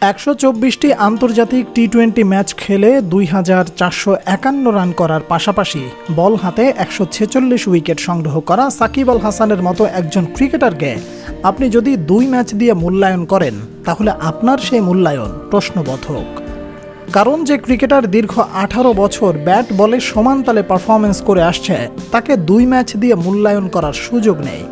একশো চব্বিশটি আন্তর্জাতিক টি টোয়েন্টি ম্যাচ খেলে দুই হাজার চারশো একান্ন রান করার পাশাপাশি বল হাতে একশো ছেচল্লিশ উইকেট সংগ্রহ করা সাকিব আল হাসানের মতো একজন ক্রিকেটারকে আপনি যদি দুই ম্যাচ দিয়ে মূল্যায়ন করেন, তাহলে আপনার সেই মূল্যায়ন প্রশ্নবোধক। কারণ যে ক্রিকেটার দীর্ঘ আঠারো বছর ব্যাট বলে সমান তালে পারফরমেন্স করে আসছে, তাকে দুই ম্যাচ দিয়ে মূল্যায়ন করার সুযোগ নেই।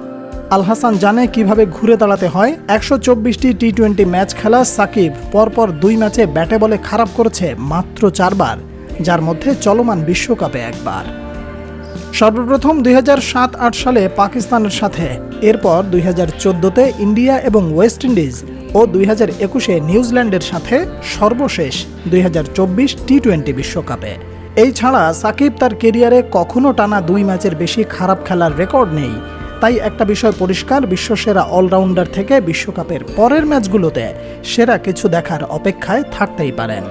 আল হাসান জানে কীভাবে ঘুরে দাঁড়াতে হয়। একশো চব্বিশটি টি টোয়েন্টি ম্যাচ খেলা সাকিব পরপর দুই ম্যাচে ব্যাটে বলে খারাপ করেছে মাত্র চারবার, যার মধ্যে চলমান বিশ্বকাপে একবার। সর্বপ্রথম দুই সাত আট সালে পাকিস্তানের সাথে, এরপর দুই হাজার চোদ্দোতে ইন্ডিয়া এবং ওয়েস্ট ইন্ডিজ ও দুই হাজার একুশে নিউজিল্যান্ডের সাথে সর্বশেষ দুই হাজার চব্বিশ টি টোয়েন্টি বিশ্বকাপে। এই ছাড়া সাকিব তার কেরিয়ারে কখনো টানা দুই ম্যাচের বেশি খারাপ খেলার রেকর্ড নেই। তাই একটা বিষয় পরিষ্কার, বিশ্বসেরা অলরাউন্ডার থেকে বিশ্বকাপের পরের ম্যাচগুলোতে সেরা কিছু দেখার অপেক্ষায় থাকতেই পারেন।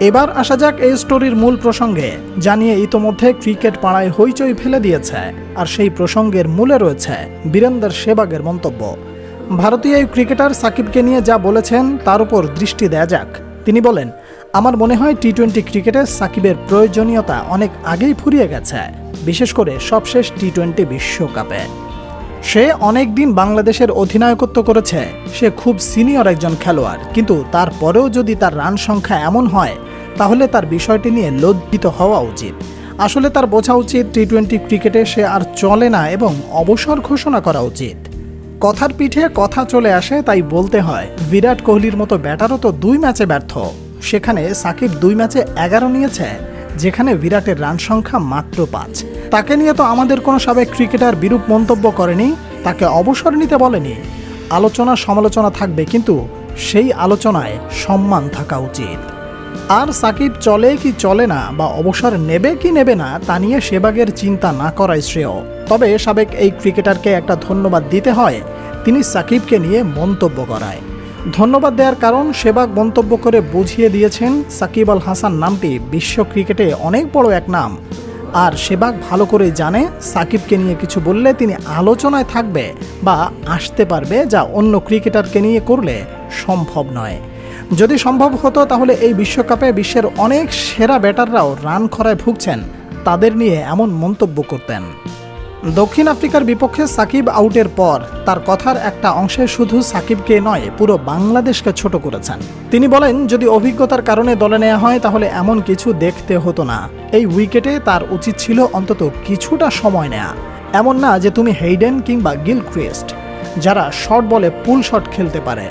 এবার আসা যাক এই স্টোরির মূল প্রসঙ্গে, জানিয়ে ইতোমধ্যে ক্রিকেট পাড়ায় হইচই ফেলে দিয়েছে আর সেই প্রসঙ্গের মূলে রয়েছে বীরেন্দর সেবাগের মন্তব্য। ভারতীয় এই ক্রিকেটার সাকিবকে নিয়ে যা বলেছেন তার উপর দৃষ্টি দেয়া যাক। তিনি বলেন, আমার মনে হয় টি টোয়েন্টি ক্রিকেটে সাকিবের প্রয়োজনীয়তা অনেক আগেই ফুরিয়ে গেছে। বিশেষ করে সবশেষ টি টোয়েন্টি বিশ্বকাপে। সে অনেক দিন বাংলাদেশের অধিনায়কত্ব করেছে। সে খুব সিনিয়র একজন খেলোয়াড়। কিন্তু তারপরেও যদি তার রান সংখ্যা এমন হয়, তাহলে তার বিষয়টি নিয়ে লজ্জিত হওয়া উচিত। আসলে তার বোঝা উচিত টি টোয়েন্টি ক্রিকেটে সে আর চলে না এবং অবসর ঘোষণা করা উচিত। কথার পিঠে কথা চলে আসে, তাই বলতে হয়, বিরাট কোহলির মতো ব্যাটারও তো দুই ম্যাচে ব্যর্থ। সেখানে সাকিব দুই ম্যাচে এগারো নিয়েছে। যেখানে বিরাটের রান সংখ্যা মাত্র পাঁচ। তাকে নিয়ে তো আমাদের কোনো সাবেক ক্রিকেটার বিরূপ মন্তব্য করেনি, তাকে অবসর নিতে বলেনি। আলোচনা সমালোচনা থাকবে, কিন্তু সেই আলোচনায় সম্মান থাকা উচিত। আর সাকিব চলে কি চলে না, বা অবসর নেবে কি নেবে না, তা নিয়ে সেবাগের চিন্তা না করাই শ্রেয়। তবে সাবেক এই ক্রিকেটারকে একটা ধন্যবাদ দিতে হয়, তিনি সাকিবকে নিয়ে মন্তব্য করায়। ধন্যবাদ দেওয়ার কারণ সেবাগ মন্তব্য করে বুঝিয়ে দিয়েছেন সাকিব আল হাসান নামটি বিশ্ব ক্রিকেটে অনেক বড় এক নাম। আর সেবাগ ভালো করে জানে সাকিবকে নিয়ে কিছু বললে তিনি আলোচনায় থাকবে বা আসতে পারবে যা অন্য ক্রিকেটারকে নিয়ে করলে সম্ভব নয়। যদি সম্ভব হতো তাহলে এই বিশ্বকাপে বিশ্বের অনেক সেরা ব্যাটাররাও রান খরায় ভুগছেন, তাদের নিয়ে এমন মন্তব্য করতেন। দক্ষিণ আফ্রিকার বিপক্ষে সাকিব আউটের পর, তার কথার একটা অংশে শুধু সাকিবকে নয়, পুরো বাংলাদেশকে ছোট করেছেন। তিনি বলেন, যদি অভিজ্ঞতার কারণে দলে নেওয়া হয়, তাহলে এমন কিছু দেখতে হতো না। এই উইকেটে তার উচিত ছিল অন্তত কিছুটা সময় নেয়া। এমন না যে তুমি হেইডেন কিংবা গিল ক্রিস্ট যারা শর্ট বলে পুল শট খেলতে পারে।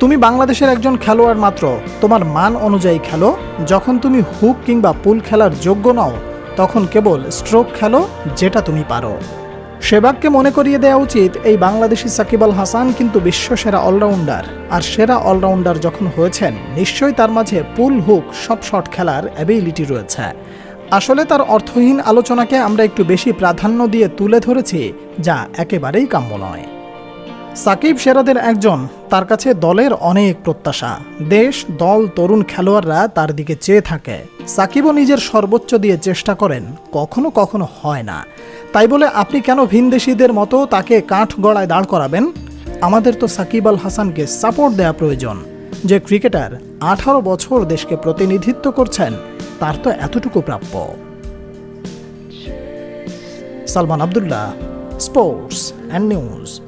তুমি বাংলাদেশের একজন খেলোয়াড় মাত্র, তোমার মান অনুযায়ী খেলো। যখন তুমি হুক কিংবা পুল খেলার যোগ্য নও তখন কেবল স্ট্রোক খেলো যেটা তুমি পারো। সেবাগকে মনে করিয়ে দেওয়া উচিত, এই বাংলাদেশি সাকিব আল হাসান কিন্তু বিশ্ব সেরা অলরাউন্ডার আর সেরা অলরাউন্ডার যখন হয়েছেন, নিশ্চয়ই তার মাঝে পুল হুক সব শট খেলার অ্যাবিলিটি রয়েছে। আসলে তার অর্থহীন আলোচনাকে আমরা একটু বেশি প্রাধান্য দিয়ে তুলে ধরেছি, যা একেবারেই কাম্য নয়। সাকিব সেরাদের একজন, তার কাছে দলের অনেক প্রত্যাশা। দেশ, দল, তরুণ খেলোয়াড়রা তার দিকে চেয়ে থাকে। সাকিবও নিজের সর্বোচ্চ দিয়ে চেষ্টা করেন, কখনো কখনো হয় না। তাই বলে আপনি কেন ভিনদেশিদের মতো তাকে কাঠ গড়ায় দাঁড় করাবেন? আমাদের তো সাকিব আল হাসানকে সাপোর্ট দেওয়া প্রয়োজন। যে ক্রিকেটার আঠারো বছর দেশকে প্রতিনিধিত্ব করছেন, তার তো এতটুকু প্রাপ্য। Salman Abdullah, sports and news.